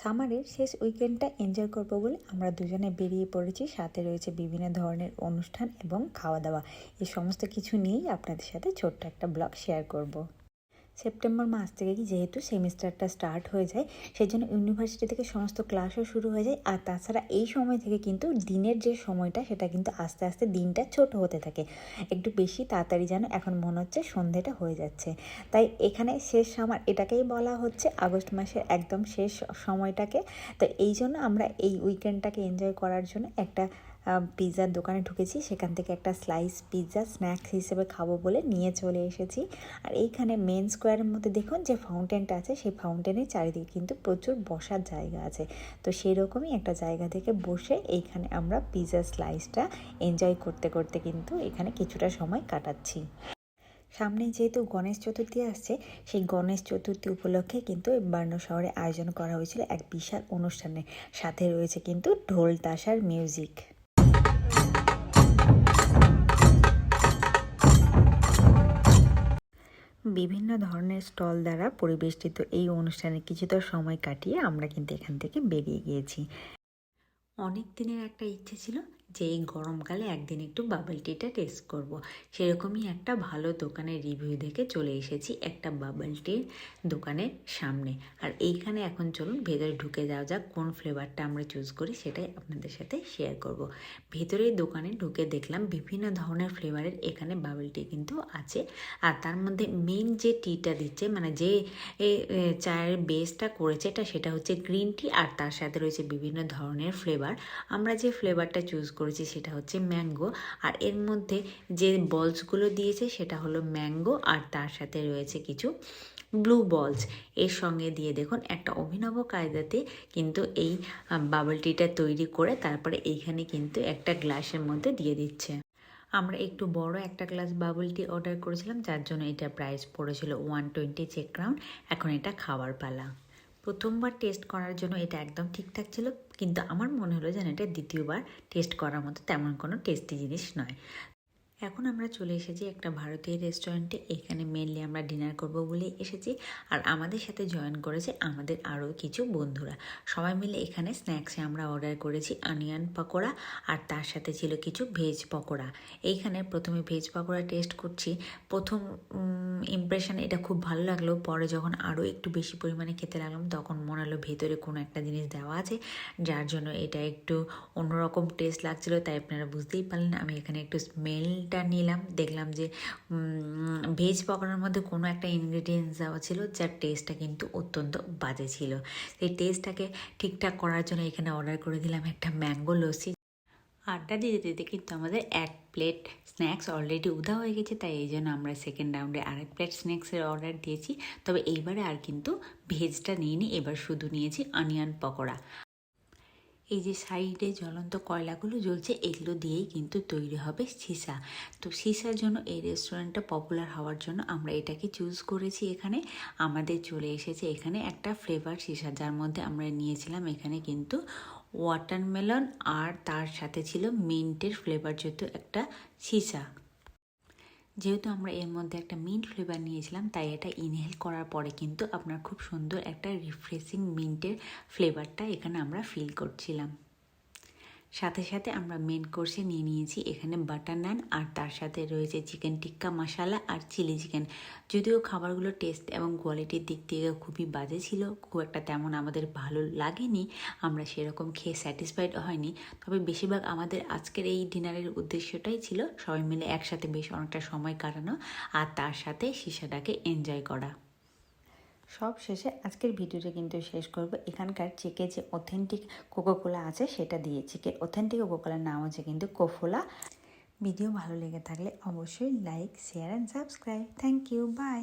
সামারের শেষ উইকেন্ডটা এনজয় করব বলে আমরা দুজনে বেরিয়ে পড়েছি সাথে রয়েছে বিভিন্ন ধরনের অনুষ্ঠান এবং খাওয়া দাওয়া এই সমস্ত কিছু নিয়েই আপনাদের সাথে ছোট্ট একটা ব্লগ শেয়ার করব। সেপ্টেম্বর মাস থেকে যেহেতু সেমিস্টারটা স্টার্ট হয়ে যায় সেই জন্য ইউনিভার্সিটি থেকে সমস্ত ক্লাসও শুরু হয়ে যায়। আর তাছাড়া এই সময় থেকে কিন্তু দিনের যে সময়টা, সেটা কিন্তু আস্তে আস্তে দিনটা ছোট হতে থাকে। একটু বেশি তাড়াতাড়ি যেন এখন মনে হচ্ছে সন্ধেটা হয়ে যাচ্ছে। তাই এখানে শেষ আমার এটাকেই বলা হচ্ছে, আগস্ট মাসের একদম শেষ সময়টাকে। তো এই জন্য আমরা এই উইকেন্ডটাকে এনজয় করার জন্য একটা পিৎজার দোকানে ঢুকেছি, সেখান থেকে একটা স্লাইস পিৎজা স্ন্যাক্স হিসেবে খাব বলে নিয়ে চলে এসেছি। আর এইখানে মেন স্কোয়ারের মধ্যে দেখুন যে ফাউন্টেনটা আছে, সেই ফাউন্টেনের চারিদিকে কিন্তু প্রচুর বসার জায়গা আছে। তো সেই রকমই একটা জায়গা থেকে বসে এইখানে আমরা পিৎজা স্লাইসটা এনজয় করতে করতে কিন্তু এখানে কিছুটা সময় কাটাচ্ছি। সামনে যেহেতু গণেশ চতুর্থী আসছে, সেই গণেশ চতুর্থী উপলক্ষে কিন্তু বার্ন শহরে আয়োজন করা হয়েছিল এক বিশাল অনুষ্ঠানের সাথে রয়েছে কিন্তু ঢোল, তাসার মিউজিক বিভিন্ন ধরনের স্টল দ্বারা পরিবেষ্টিত এই অনুষ্ঠানে কিছুটা সময় কাটিয়ে আমরা কিন্তু এখান থেকে বেরিয়ে গিয়েছি। অনেক দিনের একটা ইচ্ছে ছিল যে এই গরমকালে একদিন একটু বাবল টিটা টেস্ট করব। সেরকমই একটা ভালো দোকানের রিভিউ দেখে চলে এসেছি একটা বাবল টির দোকানের সামনে আর এইখানে এখন চলুন, ভেতরে ঢুকে যাওয়া যাক কোন ফ্লেভারটা আমরা চুজ করি, সেটাই আপনাদের সাথে শেয়ার করব। ভেতরে দোকানে ঢুকে দেখলাম বিভিন্ন ধরনের ফ্লেভারের এখানে বাবল টি কিন্তু আছে আর তার মধ্যে মেন যে টিটা দিচ্ছে মানে যে চায়ের বেসটা করেছে, এটা সেটা হচ্ছে গ্রিন টি আর তার সাথে রয়েছে বিভিন্ন ধরনের ফ্লেভার আমরা যে ফ্লেভারটা চুজ করেছি সেটা হচ্ছে ম্যাঙ্গো। আর এর মধ্যে যে বলসগুলো দিয়েছে সেটা হলো ম্যাঙ্গো আর তার সাথে রয়েছে কিছু ব্লু বলস। এর সঙ্গে দিয়ে দেখুন একটা অভিনব কায়দাতে কিন্তু এই বাবল টিটা তৈরি করে তারপরে এইখানে কিন্তু একটা গ্লাসের মধ্যে দিয়ে দিচ্ছে। আমরা একটু বড় একটা গ্লাস বাবল টি অর্ডার করেছিলাম, যার জন্য এটা প্রাইস পড়েছিল ওয়ান টোয়েন্টি চেক রাউন্ড। এখন এটা খাওয়ার পালা। প্রথমবার টেস্ট করার জন্য এটা একদম ঠিকঠাক ছিল, কিন্তু আমার মনে হলো যেন এটা দ্বিতীয়বার টেস্ট করার মতো তেমন কোনো টেস্টি জিনিস নয়। এখন আমরা চলে এসেছি একটা ভারতীয় রেস্টুরেন্টে। এখানে মেনলি আমরা ডিনার করব বলে এসেছি। আর আমাদের সাথে জয়েন করেছে আমাদের আরও কিছু বন্ধুরা। সবাই মিলে এখানে স্ন্যাক্সে আমরা অর্ডার করেছি অনিয়ন পকোড়া আর তার সাথে ছিল কিছু ভেজ পকোড়া। এইখানে প্রথমে ভেজ পকোড়া টেস্ট করছি। প্রথম ইমপ্রেশন এটা খুব ভালো লাগল। পরে যখন আরও একটু বেশি পরিমাণে খেতে লাগলাম, তখন মনে হলো ভেতরে কোনো একটা জিনিস দেওয়া আছে, যার জন্য এটা একটু অন্যরকম টেস্ট লাগছিল, তাই আপনারা বুঝতেই পারলেন। আমি এখানে একটু স্মেল এটা নিলাম, দেখলাম যে ভেজ পকোড়ার মধ্যে কোনো একটা ইনগ্রিডিয়েন্টস দেওয়া ছিল যার টেস্টটা কিন্তু অত্যন্ত বাজে ছিল। এই টেস্টটাকে ঠিকঠাক করার জন্য এখানে অর্ডার করে দিলাম একটা ম্যাঙ্গো লস্যি। আড্ডা দিতে দিতে কিন্তু আমাদের এক প্লেট স্ন্যাক্স অলরেডি উদা হয়ে গেছে, তাই এই জন্য আমরা সেকেন্ড রাউন্ডে আরেক প্লেট স্ন্যাক্সের অর্ডার দিয়েছি। তবে এইবারে আর কিন্তু ভেজটা নিইনি, এবার শুধু নিয়েছি অনিয়ন পকোড়া। এই যে সাইডে জ্বলন্ত কয়লাগুলো জ্বলছে, এগুলো দিয়েই কিন্তু তৈরি হবে সিসা। তো সিসার জন্য এই রেস্টুরেন্টটা পপুলার হওয়ার জন্য আমরা এটাকে চুজ করেছি এখানে। আমাদের চলে এসেছে এখানে একটা ফ্লেভার সিসা, যার মধ্যে আমরা নিয়েছিলাম এখানে কিন্তু ওয়াটারমেলন আর তার সাথে ছিল মিন্টের ফ্লেভার যেহেতু একটা সীসা। যেহেতু আমরা এর মধ্যে একটা মিন্ট ফ্লেভার নিয়েছিলাম, তাই এটা ইনহেল করার পরে কিন্তু আপনার খুব সুন্দর একটা রিফ্রেশিং মিন্টের ফ্লেভারটা এখানে আমরা ফিল করছিলাম। সাথে সাথে আমরা মেন কোর্সে নিয়ে নিয়েছি। এখানে বাটার নান আর তার সাথে রয়েছে চিকেন টিক্কা মশালা আর চিলি চিকেন যদিও খাবারগুলো টেস্ট এবং কোয়ালিটির দিক থেকে খুবই বাজে ছিল, খুব একটা তেমন আমাদের ভালো লাগেনি, আমরা সেরকম খেয়ে স্যাটিসফাইড হয়নি। তবে বেশিরভাগ আমাদের আজকের এই ডিনারের উদ্দেশ্যটাই ছিল সবাই মিলে একসাথে বেশ অনেকটা সময় কাটানো আর তার সাথে সিসাটাকে এনজয় করা। সব শেষে আজকের ভিডিওটা কিন্তু শেষ করব। এখানকার চেকে যে অথেন্টিক কোকোকোলা আছে, সেটা দিয়ে। চেকের অথেন্টিক কোকোকোলার নাম হচ্ছে কিন্তু কোফোলা ভিডিও ভালো লেগে থাকলে অবশ্যই like share and subscribe thank you bye